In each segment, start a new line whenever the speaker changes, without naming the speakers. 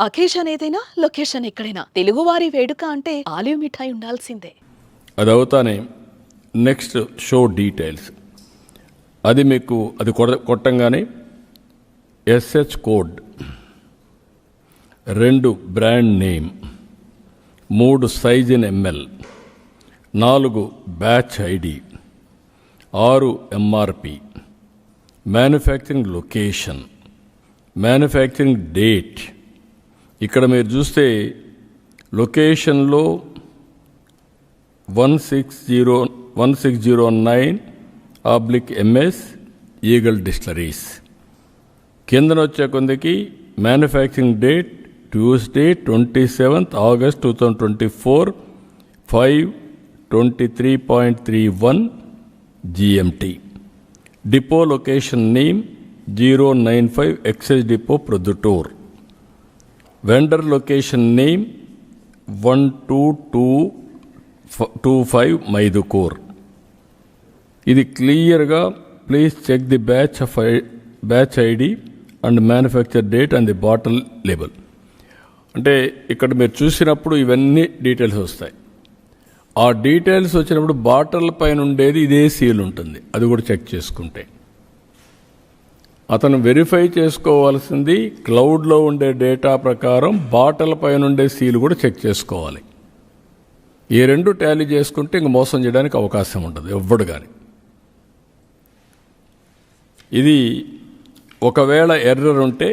Occasion ఏదైనా location ఎక్కడైనా. తెలుగువారి వేడుక అంటే ఆలివ్ మిఠాయి ఉండాల్సిందే.
అది అవుతానే నెక్స్ట్ షో డీటెయిల్స్. అది మీకు అది కొడ కొట్టంగానే ఎస్హెచ్ కోడ్. రెండు బ్రాండ్ నేమ్. మూడు సైజ్ ఇన్ ఎంఎల్. నాలుగు బ్యాచ్ ఐడి. ఆరు MRP. Manufacturing location. Manufacturing date. ఇక్కడ మీరు చూస్తే లొకేషన్లో one six zero one six zero nine oblique MS eagle distilleries కిందన వచ్చే కొందికి manufacturing date Tuesday twenty seventh August two thousand twenty four five twenty three point three one GMT. Depot location name zero nine five excise depot Proddatur. Vendor location name one two two two five Mydukur ఇది క్లియర్గా please check the batch of batch ID and manufacture date and the bottle label అంటే ఇక్కడ మీరు చూసినప్పుడు ఇవన్నీ details వస్తాయి. ఆ details వచ్చినప్పుడు బాటిల్ పైన ఉండేది ఇదే సీల్ ఉంటుంది. అది కూడా చెక్ చేసుకుంటే. అతను వెరిఫై చేసుకోవాల్సింది క్లౌడ్లో ఉండే డేటా ప్రకారం బాటిల్ పైన ఉండే కూడా చెక్ చేసుకోవాలి. ఈ రెండు టాలీ చేసుకుంటే ఇంక మోసం చేయడానికి అవకాశం ఉండదు ఎవ్వడు కానీ ఇది ఒకవేళ ఎర్రర్ ఉంటే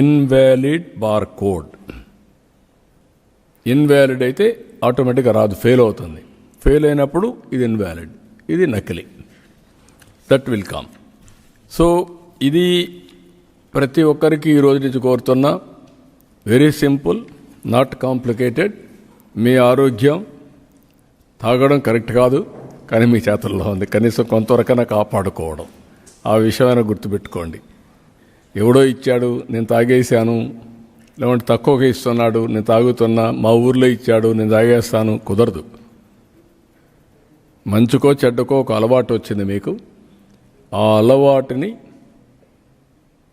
ఇన్వాలిడ్ బార్ కోడ్ ఇన్వాలిడ్ అయితే ఆటోమేటిక్గా రాదు ఫెయిల్ అవుతుంది. ఫెయిల్ అయినప్పుడు ఇది ఇన్వాలిడ్ ఇది నకిలీ. దట్ విల్ కమ్ సో ఇది ప్రతి ఒక్కరికి ఈ రోజు నుంచి కోరుతున్నా వెరీ సింపుల్ నాట్ కాంప్లికేటెడ్. మీ ఆరోగ్యం తాగడం కరెక్ట్ కాదు కానీ మీ చేతుల్లో ఉంది. కనీసం కొంతవరకైనా కాపాడుకోవడం. ఆ విషయమైనా గుర్తుపెట్టుకోండి. ఎవడో ఇచ్చాడు నేను తాగేశాను. లేదంటే తక్కువగా ఇస్తున్నాడు నేను తాగుతున్నా మా ఊర్లో ఇచ్చాడు నేను తాగేస్తాను కుదరదు. మంచుకో చెడ్డకో ఒక అలవాటు వచ్చింది మీకు. ఆ అలవాటుని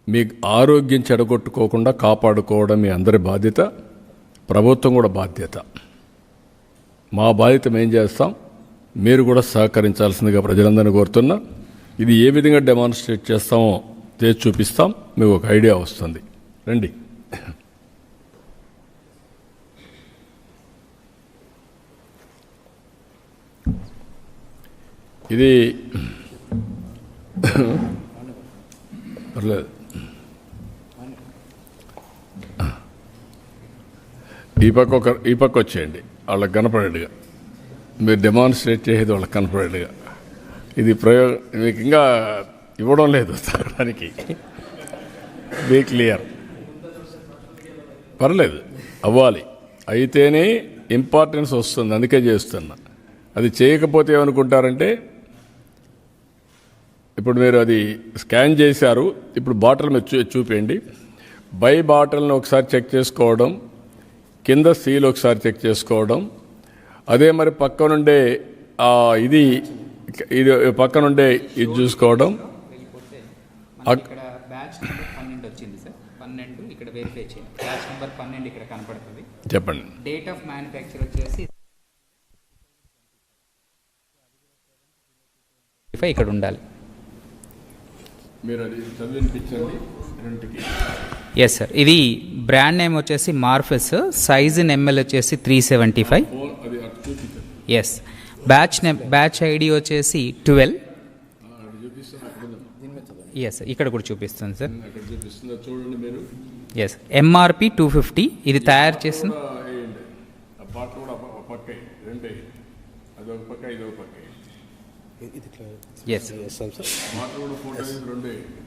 మీ ఆరోగ్యం చెడగొట్టుకోకుండా కాపాడుకోవడం మీ అందరి బాధ్యత ప్రభుత్వం కూడా బాధ్యత. మా బాధ్యత మేం చేస్తాం. మీరు కూడా సహకరించాల్సిందిగా ప్రజలందరినీ కోరుతున్నా. ఇది ఏ విధంగా డెమాన్స్ట్రేట్ చేస్తామో చేసి చూపిస్తాం. మీకు ఒక ఐడియా వస్తుంది. రండి. ఇది పర్లేదు. ఈ పక్క ఒక ఈ పక్క వచ్చేయండి. వాళ్ళకి కనపడేట్టుగా. మీరు డెమాన్స్ట్రేట్ చేసేది వాళ్ళకి కనపడేట్టుగా. ఇది ప్రయోగం మీకు ఇంకా ఇవ్వడం లేదు తాగడానికి బీ క్లియర్ పర్లేదు. అవ్వాలి. అయితేనే ఇంపార్టెన్స్ వస్తుంది. అందుకే చేస్తున్నా. అది చేయకపోతే ఏమనుకుంటారంటే ఇప్పుడు మీరు అది స్కాన్ చేశారు. ఇప్పుడు బాటిల్ మీరు చూ చూపించండి బై బాటిల్ని ఒకసారి చెక్ చేసుకోవడం కింద సీల్ ఒకసారి చెక్ చేసుకోవడం. అదే మరి పక్కనుండే ఆ ఇది ఇది పక్కనుండే ఇది చూసుకోవడం. అక్-
ఇక్కడ బ్యాచ్ నెంబర్ పన్నెండు వచ్చింది సార్. పన్నెండు ఇక్కడ వెరిఫై చేయండి. బ్యాచ్ నెంబర్ పన్నెండు ఇక్కడ కనపడుతుంది.
చెప్పండి.
డేట్ ఆఫ్ మ్యానుఫ్యాక్చర్ వచ్చేసి ఇక్కడ ఉండాలి.
మీరు అది చదివినిపించండి రెండుకి
ఎస్ సార్ ఇది బ్రాండ్ నేమ్ వచ్చేసి మార్ఫెస్ సైజ్ ఇన్ ఎంఎల్ వచ్చేసి three seventy five yes batch name batch ID వచ్చేసి ట్వెల్వ్ ఎస్ ఇక్కడ కూడా చూపిస్తుంది సార్
అక్కడ చూపిస్తుందో? చూడండి మీరు.
ఎస్ ఎంఆర్పి టూ ఫిఫ్టీ ఇది తయారు చేసిన
కూడా వేయండి ఆ బాటిల్ కూడా ఒక పక్క వేయండి. రెండు వేయండి. అది ఒక పక్క ఇది ఒక పక్క వేయండి.
ఎస్
బాటిల్ కూడా ఫోటో తీసి రెండు వేయండి.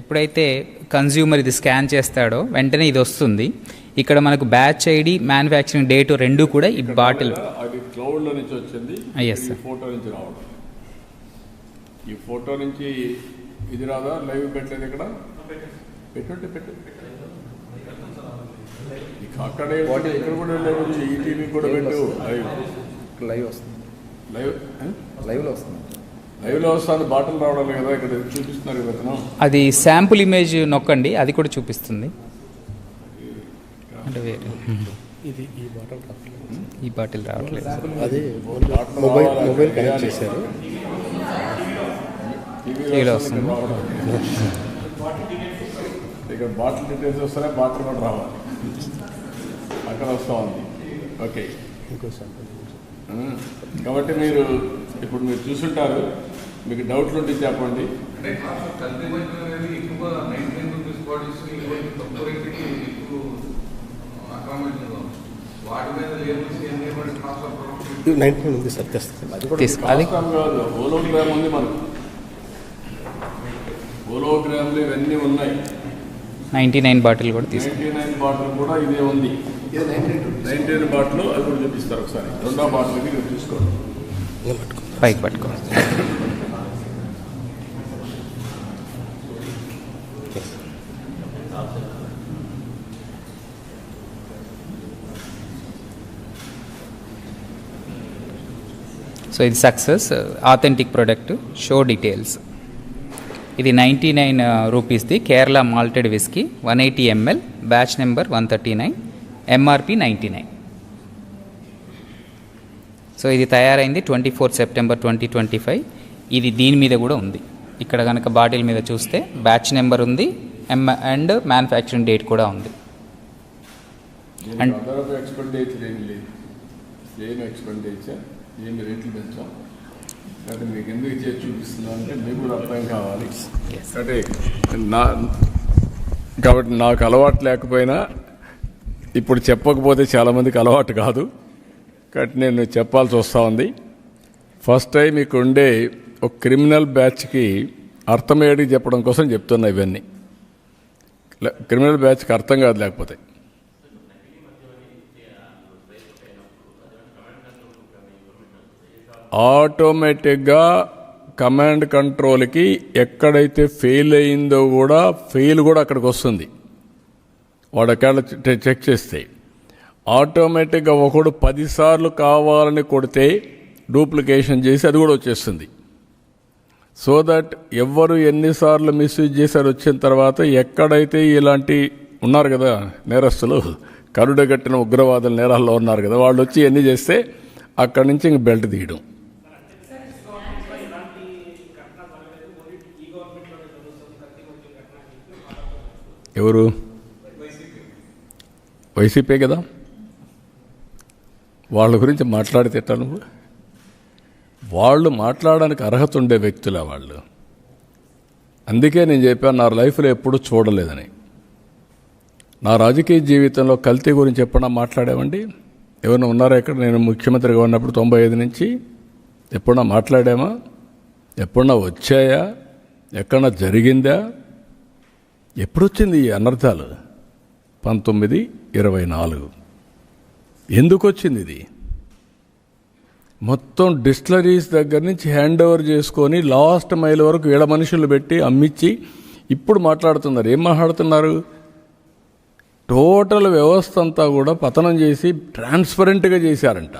ఎప్పుడైతే కన్జ్యూమర్ ఇది స్కాన్ చేస్తాడో వెంటనే ఇది వస్తుంది. ఇక్కడ మనకు బ్యాచ్ ఐడి మ్యానుఫ్యాక్చరింగ్ డేట్ రెండు కూడా ఈ బాటిల్
అది క్లౌడ్లో నుంచి వచ్చింది.
Ah, yes,
ఈ
sir.
ఫోటో నుంచి రావడం. ఈ ఫోటో నుంచి ఇది రాదా? లైవ్ పెట్టలేదు ఇక్కడ? పెట్టుంటే పెట్టు అక్కడే ఇక్కడ కూడా లేవు ఈ టీవీ కూడా పెట్టు. లైవ్
లైవ్ వస్తుంది.
లైవ్
లైవ్లో వస్తుంది.
బాటిల్ రావడం కదా ఇక్కడ చూపిస్తున్నారు.
అది శాంపుల్ ఇమేజ్ నొక్కండి అది కూడా చూపిస్తుంది. అంటే వేరే.
ఇది ఈ బాటల్ రావట్లేదు.
ఈ బాటిల్ రావట్లేదు.
అది ఓన్లీ మొబైల్ మొబైల్ కనెక్ట్ చేశారు.
టీవీలో వస్తుంది
ఇక్కడ బాటిల్ డీటెయిల్స్ వస్తానే బాటిల్ కూడా రావాలి. అక్కడ వస్తూ ఉంది. ఓకే.
ఇంకో శాంపుల్.
కాబట్టి మీరు ఇప్పుడు మీరు చూసుంటారు మీకు డౌట్లు ఉంటే చెప్పండి.
ఉంది. సార్
హోలోగ్రామ్ ఉంది మనకు. హోలోగ్రామ్లు ఇవన్నీ ఉన్నాయి.
నైంటీ నైన్ బాటిల్ కూడా తీసుకో.
నైన్టీ నైన్ బాటిల్ కూడా ఇదే ఉంది. నైన్టీ నైన్ బాటిల్ అది కూడా చూపిస్తారు ఒకసారి. రెండో బాటిల్కి మీరు చూసుకోండి
పైకి పట్టుకో. సో ఇది success authentic product show details ఇది ninety nine రూపీస్ది Kerala malted whisky one eighty ML batch number one thirty nine MRP ninety nine so ఇది తయారైంది twenty four September twenty twenty five ఇది దీని మీద కూడా ఉంది. ఇక్కడ కనుక బాటిల్ మీద చూస్తే బ్యాచ్ నెంబర్ ఉంది ఎం అండ్ మ్యానుఫ్యాక్చరింగ్ డేట్ కూడా ఉంది. అండ్-
మీకు ఎందుకు చేసి చూపిస్తున్నాం అంటే మీకు కూడా అర్థం కావాలి. నా కాబట్టి నాకు అలవాటు లేకపోయినా ఇప్పుడు చెప్పకపోతే చాలామందికి అలవాటు కాదు. కాబట్టి నేను చెప్పాల్సి వస్తూ ఉంది. ఫస్ట్ టైం మీకు ఉండే ఒక క్రిమినల్ బ్యాచ్కి అర్థమయ్యేది చెప్పడం కోసం చెప్తున్నా ఇవన్నీ. క్రిమినల్ బ్యాచ్కి అర్థం కాదు లేకపోతే. ఆటోమేటిక్గా కమాండ్ కంట్రోల్కి ఎక్కడైతే ఫెయిల్ అయిందో కూడా ఫెయిల్ కూడా అక్కడికి వస్తుంది. వాడు చెక్ చేస్తే ఆటోమేటిక్గా ఒకడు పదిసార్లు కావాలని కొడితే డూప్లికేషన్ చేసి అది కూడా వచ్చేస్తుంది. సో దట్ ఎవరు ఎన్నిసార్లు మిస్యూజ్ చేశారు వచ్చిన తర్వాత ఎక్కడైతే ఇలాంటి ఉన్నారు కదా నేరస్తులు కరుడగట్టిన ఉగ్రవాదుల నేరాల్లో ఉన్నారు కదా వాళ్ళు వచ్చి ఎన్ని చేస్తే అక్కడి నుంచి ఇంక బెల్ట్ తీయడం. ఎవరు? వైసీపీ కదా. వాళ్ళ గురించి మాట్లాడితే నువ్వు? వాళ్ళు మాట్లాడడానికి అర్హత ఉండే వ్యక్తులే వాళ్ళు. అందుకే నేను చెప్పాను నా లైఫ్లో ఎప్పుడూ చూడలేదని. నా రాజకీయ జీవితంలో కల్తీ గురించి ఎప్పుడన్నా మాట్లాడామండి? ఎవరైనా ఉన్నారా ఇక్కడ? నేను ముఖ్యమంత్రిగా ఉన్నప్పుడు తొంభై ఐదు నుంచి ఎప్పుడన్నా మాట్లాడామా? ఎప్పుడన్నా వచ్చాయా? ఎక్కడన్నా జరిగిందా? ఎప్పుడొచ్చింది ఈ అనర్థాలు? పంతొమ్మిది ఇరవై నాలుగు. ఎందుకు వచ్చింది ఇది? మొత్తం డిస్టిలరీస్ దగ్గర నుంచి హ్యాండ్ ఓవర్ చేసుకొని లాస్ట్ మైల్ వరకు వీళ్ళ మనుషులు పెట్టి అమ్మిచ్చి ఇప్పుడు మాట్లాడుతున్నారు. ఏం మాట్లాడుతున్నారు? టోటల్ వ్యవస్థ అంతా కూడా పతనం చేసి ట్రాన్స్పరెంట్గా చేశారంట.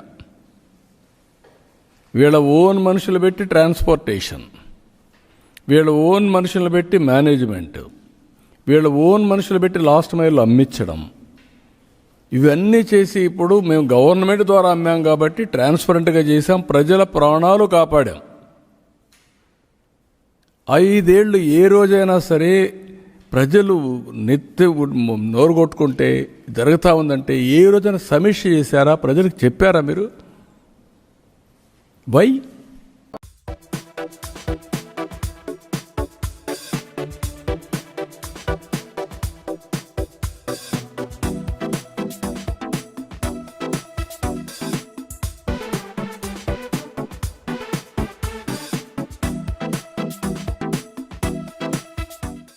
వీళ్ళ ఓన్ మనుషులు పెట్టి ట్రాన్స్పోర్టేషన్. వీళ్ళ ఓన్ మనుషులు పెట్టి మేనేజ్మెంట్. వీళ్ళ ఓన్ మనుషులు పెట్టి లాస్ట్ మైల్ అమ్మించడం ఇవన్నీ చేసి ఇప్పుడు మేము గవర్నమెంట్ ద్వారా అమ్మాం కాబట్టి ట్రాన్స్పరెంట్గా చేసాం ప్రజల ప్రాణాలు కాపాడాం. ఐదేళ్ళు ఏ రోజైనా సరే ప్రజలు నెత్తి నోరు కొట్టుకుంటే జరుగుతూ ఉందంటే ఏ రోజైనా సమీక్ష చేశారా? ప్రజలకు చెప్పారా మీరు? వై?